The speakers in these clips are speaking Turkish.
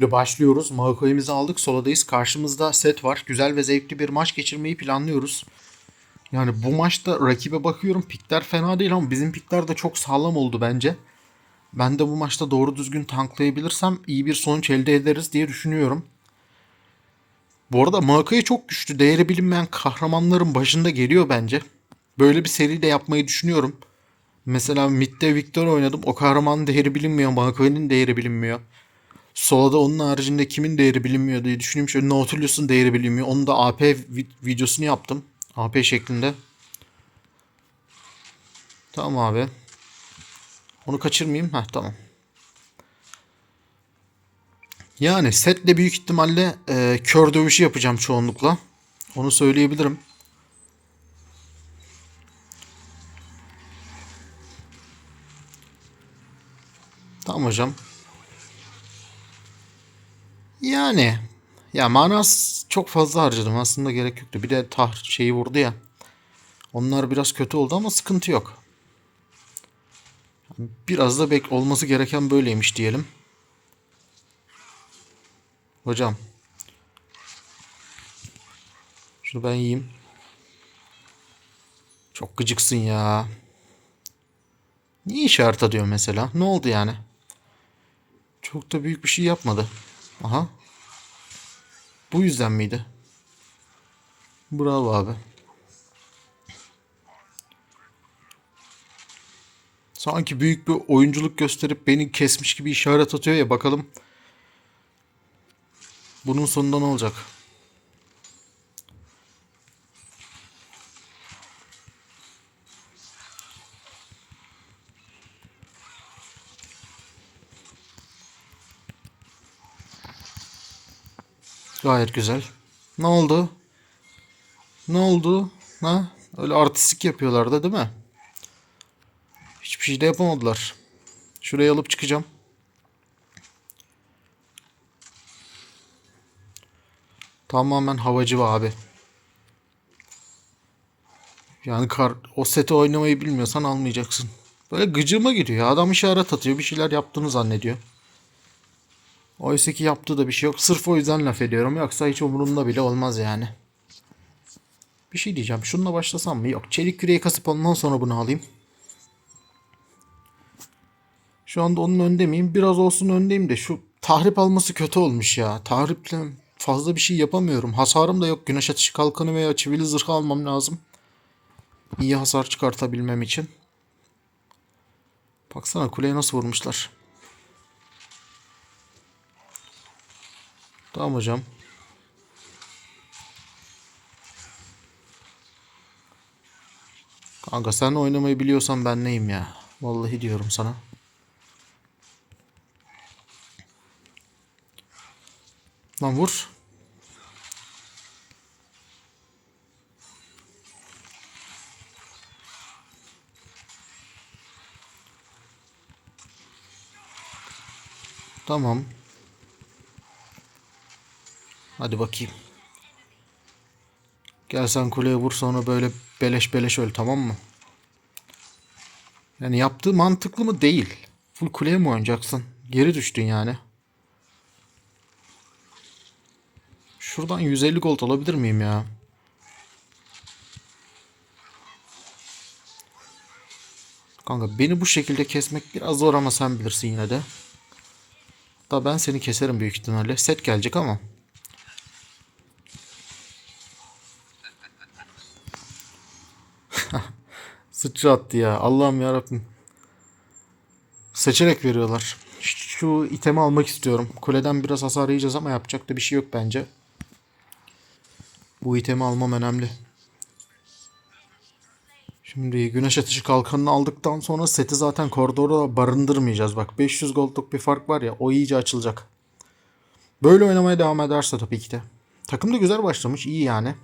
başlıyoruz. Maokoy'imizi aldık. Soladayız. Karşımızda set var. Güzel ve zevkli bir maç geçirmeyi planlıyoruz. Yani bu maçta rakibe bakıyorum. Pikler fena değil ama bizim pikler de çok sağlam oldu bence. Ben de bu maçta doğru düzgün tanklayabilirsem iyi bir sonuç elde ederiz diye düşünüyorum. Bu arada Maokoy çok güçlü. Değeri bilinmeyen kahramanların başında geliyor bence. Böyle bir seri de yapmayı düşünüyorum. Mesela Mid'de Victor oynadım. O kahramanın değeri bilinmiyor. Maokoy'nin değeri bilinmiyor. Solada onun haricinde kimin değeri bilinmiyor diye düşünüyorum. Şöyle Nautilus'un değeri bilinmiyor. Onun da AP vi- videosunu yaptım. AP şeklinde. Tamam abi. Onu kaçırmayayım. Heh tamam. Yani setle büyük ihtimalle e, kör dövüşü yapacağım çoğunlukla. Onu söyleyebilirim. Tamam hocam. Yani ya manas çok fazla harcadım aslında gerek yoktu. Bir de tah şeyi vurdu ya. Onlar biraz kötü oldu ama sıkıntı yok. Biraz da bek olması gereken böyleymiş diyelim. Hocam. Şunu ben yiyeyim. Çok gıcıksın ya. Niye işaret atıyor mesela? Ne oldu yani? Çok da büyük bir şey yapmadı. Aha. Bu yüzden miydi? Bravo abi. Sanki büyük bir oyunculuk gösterip beni kesmiş gibi işaret atıyor ya bakalım. Bunun sonunda ne olacak? Gayet güzel. Ne oldu? Ne oldu? Ha? Öyle artistik yapıyorlardı değil mi? Hiçbir şey de yapamadılar. Şurayı alıp çıkacağım. Tamamen havacı abi. Yani kar, o seti oynamayı bilmiyorsan almayacaksın. Böyle gıcığıma gidiyor. Adam işaret atıyor. Bir şeyler yaptığını zannediyor. Oysa ki yaptığı da bir şey yok. Sırf o yüzden laf ediyorum. Yoksa hiç umurumda bile olmaz yani. Bir şey diyeceğim. Şununla başlasam mı? Yok. Çelik küreği kasıp ondan sonra bunu alayım. Şu anda onun önde miyim? Biraz olsun öndeyim de şu tahrip alması kötü olmuş ya. Tahriple fazla bir şey yapamıyorum. Hasarım da yok. Güneş atışı kalkanı veya çivili zırhı almam lazım. İyi hasar çıkartabilmem için. Baksana kuleye nasıl vurmuşlar. Tamam hocam. Kanka sen oynamayı biliyorsan ben neyim ya? Vallahi diyorum sana. Lan vur. Tamam. Hadi bakayım. Gel sen kuleye vur sonra böyle beleş beleş öl tamam mı? Yani yaptığı mantıklı mı? Değil. Full kuleye mi oynayacaksın? Geri düştün yani. Şuradan 150 gold alabilir miyim ya? Kanka beni bu şekilde kesmek biraz zor ama sen bilirsin yine de. Da ben seni keserim büyük ihtimalle. Set gelecek ama. Sıçra attı ya. Allah'ım yarabbim. Seçerek veriyorlar. Şu itemi almak istiyorum. Kuleden biraz hasar yiyeceğiz ama yapacak da bir şey yok bence. Bu itemi almam önemli. Şimdi güneş atışı kalkanını aldıktan sonra seti zaten koridora barındırmayacağız. Bak 500 goldluk bir fark var ya o iyice açılacak. Böyle oynamaya devam ederse tabii ki de. Takım da güzel başlamış iyi yani.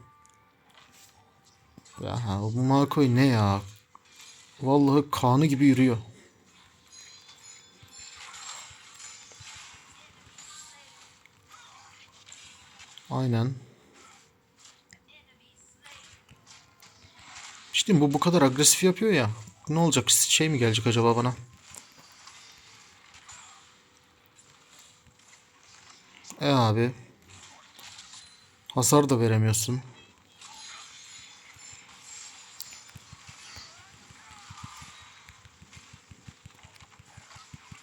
Ya bu Makoy ne ya? Vallahi kanı gibi yürüyor. Aynen. İşte bu bu kadar agresif yapıyor ya. Ne olacak? Şey mi gelecek acaba bana? E abi. Hasar da veremiyorsun.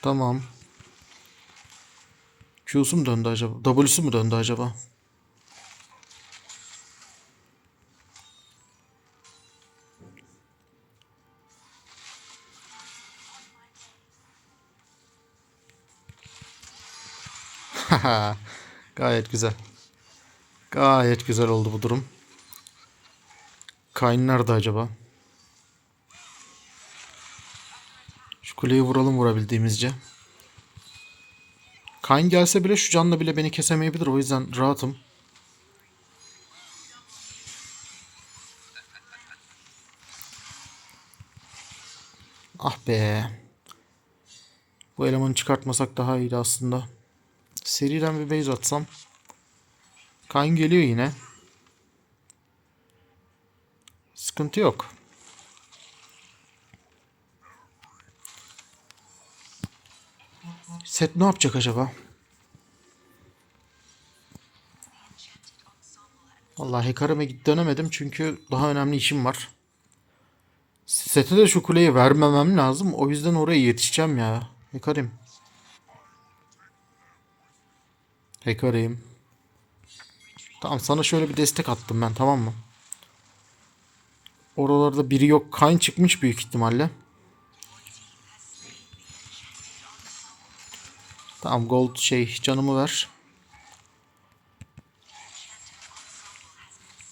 Tamam. Q'su mu döndü acaba? W'su mu döndü acaba? Gayet güzel. Gayet güzel oldu bu durum. Kayn nerede acaba? Kuleyi vuralım vurabildiğimizce. Kayn gelse bile şu canla bile beni kesemeyebilir. O yüzden rahatım. Ah be. Bu elemanı çıkartmasak daha iyiydi aslında. Seriden bir base atsam. Kayn geliyor yine. Sıkıntı yok. Set ne yapacak acaba? Vallahi Hecarim'e dönemedim çünkü daha önemli işim var. Set'e de şu kuleyi vermemem lazım. O yüzden oraya yetişeceğim ya. Hecarim. Hecarim. Tamam sana şöyle bir destek attım ben tamam mı? Oralarda biri yok. Kayn çıkmış büyük ihtimalle. Tamam gold şey canımı ver.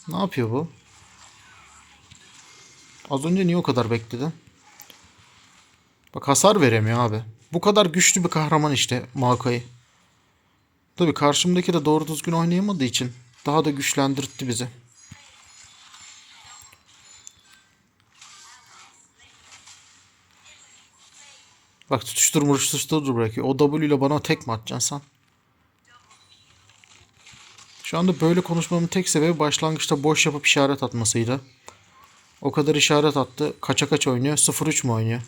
Ne yapıyor bu? Az önce niye o kadar bekledin? Bak hasar veremiyor abi. Bu kadar güçlü bir kahraman işte Maokai. Tabi karşımdaki de doğru düzgün oynayamadığı için daha da güçlendirtti bizi. Bak tutuştur tutuştur bırakıyor. O W ile bana tek mi atacaksın sen? Şu anda böyle konuşmamın tek sebebi başlangıçta boş yapıp işaret atmasıydı. O kadar işaret attı. Kaça kaç oynuyor? 0-3 mu oynuyor?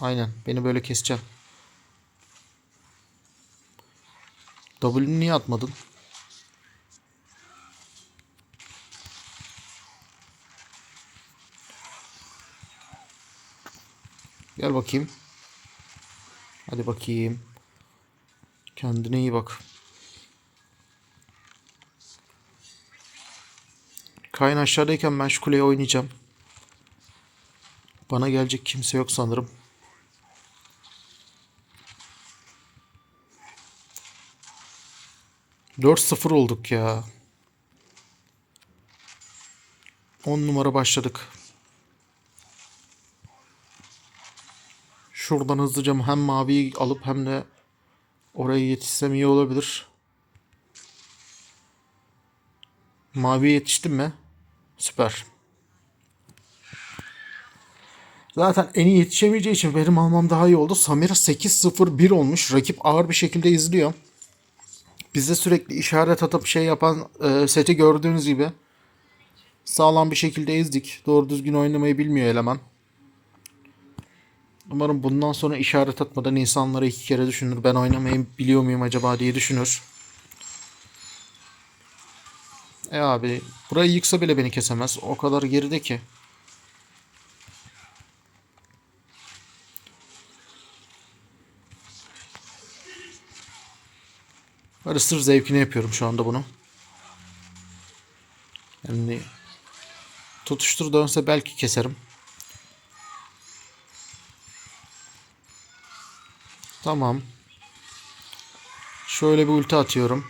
Aynen. Beni böyle keseceğim. W'ni niye atmadın? Gel bakayım. Hadi bakayım. Kendine iyi bak. Kayn aşağıdayken ben şu kuleye oynayacağım. Bana gelecek kimse yok sanırım. Dört sıfır olduk ya. 10 numara başladık. Şuradan hızlıca hem maviyi alıp hem de oraya yetişsem iyi olabilir. Maviye yetiştim mi? Süper. Zaten en iyi yetişemeyeceği için benim almam daha iyi oldu. Samira 8-0-1 olmuş. Rakip ağır bir şekilde izliyor. Bize sürekli işaret atıp şey yapan e, seti gördüğünüz gibi sağlam bir şekilde ezdik. Doğru düzgün oynamayı bilmiyor eleman. Umarım bundan sonra işaret atmadan insanlara iki kere düşünür. Ben oynamayı biliyor muyum acaba diye düşünür. E abi burayı yıksa bile beni kesemez. O kadar geride ki. Böyle sırf zevkine yapıyorum şu anda bunu. Yani tutuştur dönse belki keserim. Tamam. Şöyle bir ulti atıyorum.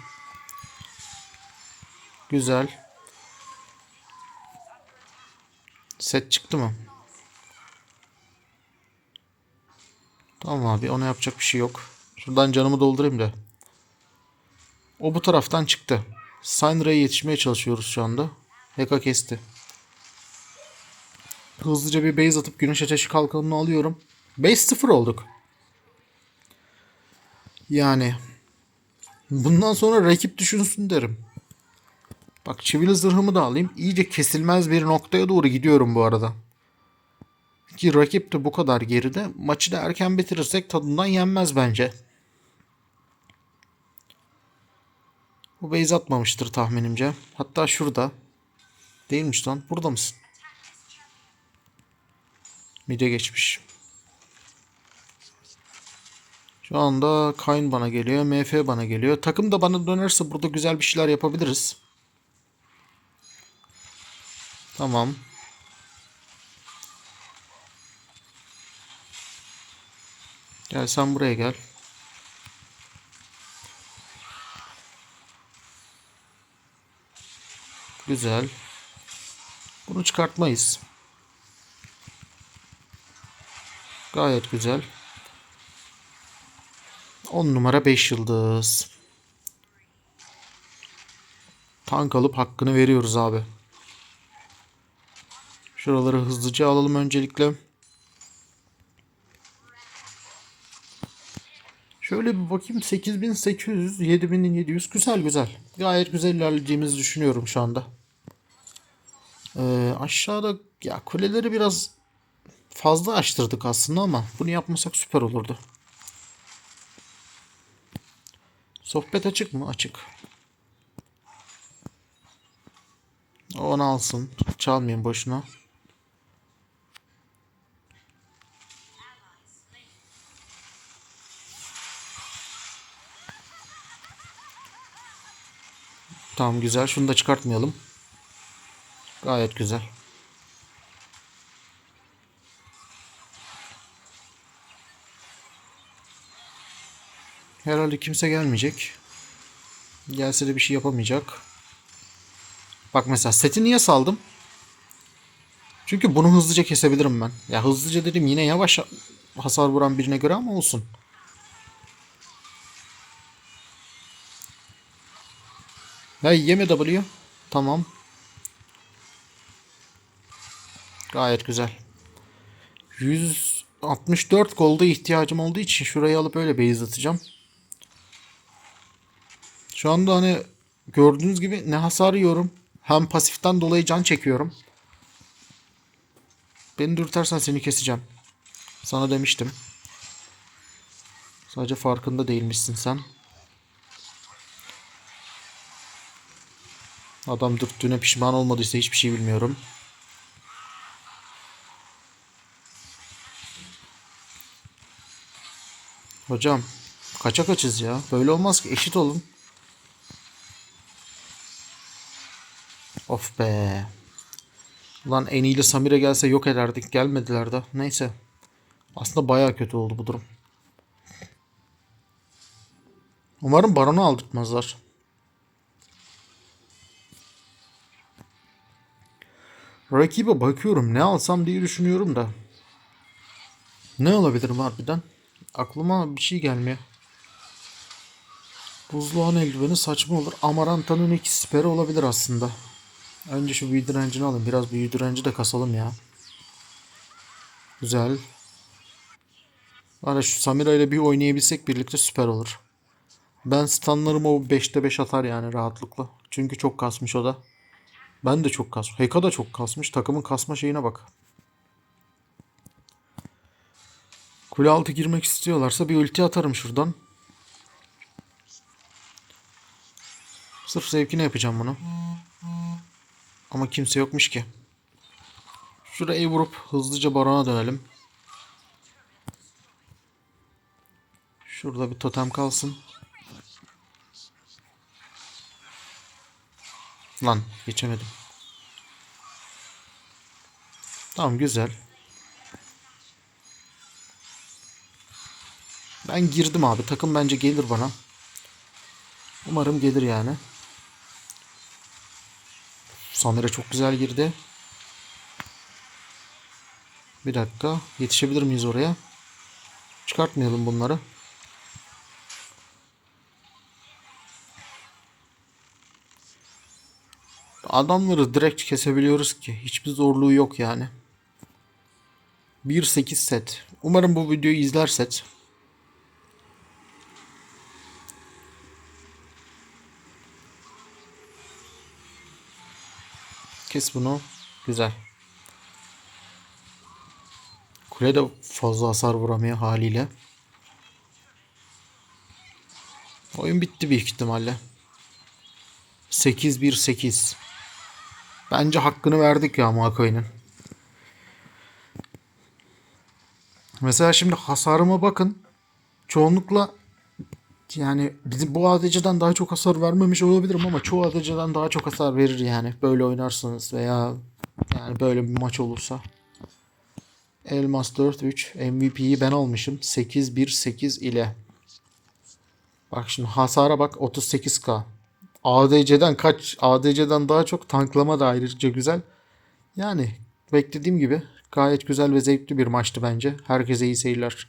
Güzel. Set çıktı mı? Tamam abi ona yapacak bir şey yok. Şuradan canımı doldurayım da. O bu taraftan çıktı. Synra'ya yetişmeye çalışıyoruz şu anda. Heka kesti. Hızlıca bir base atıp güneş ateşi kalkanını alıyorum. Base 0 olduk. Yani bundan sonra rakip düşünsün derim. Bak çivili zırhımı da alayım. İyice kesilmez bir noktaya doğru gidiyorum bu arada. Ki rakip de bu kadar geride. Maçı da erken bitirirsek tadından yenmez bence. Bu base atmamıştır tahminimce. Hatta şurada. Değilmiş lan. Burada mısın? Mide geçmiş. Şu anda Kayn bana geliyor. MF bana geliyor. Takım da bana dönerse burada güzel bir şeyler yapabiliriz. Tamam. Gel sen buraya gel. Güzel. Bunu çıkartmayız. Gayet güzel. 10 numara 5 yıldız. Tank alıp hakkını veriyoruz abi. Şuraları hızlıca alalım öncelikle. Şöyle bir bakayım 8800, 7700 güzel güzel. Gayet güzel ilerleyeceğimizi düşünüyorum şu anda. Ee, aşağıda ya kuleleri biraz fazla açtırdık aslında ama bunu yapmasak süper olurdu. Sohbet açık mı? Açık. Onu alsın. Çalmayayım boşuna. Tamam güzel. Şunu da çıkartmayalım. Gayet güzel. Herhalde kimse gelmeyecek. Gelse de bir şey yapamayacak. Bak mesela seti niye saldım? Çünkü bunu hızlıca kesebilirim ben. Ya hızlıca dedim yine yavaş hasar vuran birine göre ama olsun. Ya yeme W. Tamam. Gayet güzel. 164 golda ihtiyacım olduğu için şurayı alıp öyle base atacağım. Şu anda hani gördüğünüz gibi ne hasar yiyorum. Hem pasiften dolayı can çekiyorum. Beni dürtersen seni keseceğim. Sana demiştim. Sadece farkında değilmişsin sen. Adam dürttüğüne pişman olmadıysa hiçbir şey bilmiyorum. Hocam kaça kaçız ya? Böyle olmaz ki eşit olun. Of be. Ulan en iyili Samire gelse yok ederdik. Gelmediler de. Neyse. Aslında baya kötü oldu bu durum. Umarım baronu aldırtmazlar. Rakibe bakıyorum ne alsam diye düşünüyorum da. Ne alabilirim harbiden? Aklıma bir şey gelmiyor. Buzluğun eldiveni saçma olur. Amaranta'nın iki siperi olabilir aslında. Önce şu büyü direncini alayım. Biraz büyü direnci de kasalım ya. Güzel. Ya şu Samira ile bir oynayabilsek birlikte süper olur. Ben stunlarımı o 5'te 5 atar yani rahatlıkla. Çünkü çok kasmış o da. Ben de çok kasmış. Heka da çok kasmış. Takımın kasma şeyine bak. Kule altı girmek istiyorlarsa bir ulti atarım şuradan. Sırf zevkine yapacağım bunu. Ama kimse yokmuş ki. Şurayı vurup hızlıca barona dönelim. Şurada bir totem kalsın. Lan geçemedim. Tamam güzel. Ben girdim abi. Takım bence gelir bana. Umarım gelir yani. Samira çok güzel girdi. Bir dakika. Yetişebilir miyiz oraya? Çıkartmayalım bunları. Adamları direkt kesebiliyoruz ki. Hiçbir zorluğu yok yani. 1.8 set. Umarım bu videoyu izler Kes bunu. Güzel. Kule de fazla hasar vuramıyor haliyle. Oyun bitti büyük ihtimalle. 8-1-8. Bence hakkını verdik ya Makoy'un. Mesela şimdi hasarıma bakın. Çoğunlukla yani bizim bu ADC'den daha çok hasar vermemiş olabilirim ama çoğu ADC'den daha çok hasar verir yani. Böyle oynarsanız veya yani böyle bir maç olursa. Elmas 4-3 MVP'yi ben almışım. 8-1-8 ile. Bak şimdi hasara bak 38k. ADC'den kaç? ADC'den daha çok tanklama da ayrıca güzel. Yani beklediğim gibi gayet güzel ve zevkli bir maçtı bence. Herkese iyi seyirler.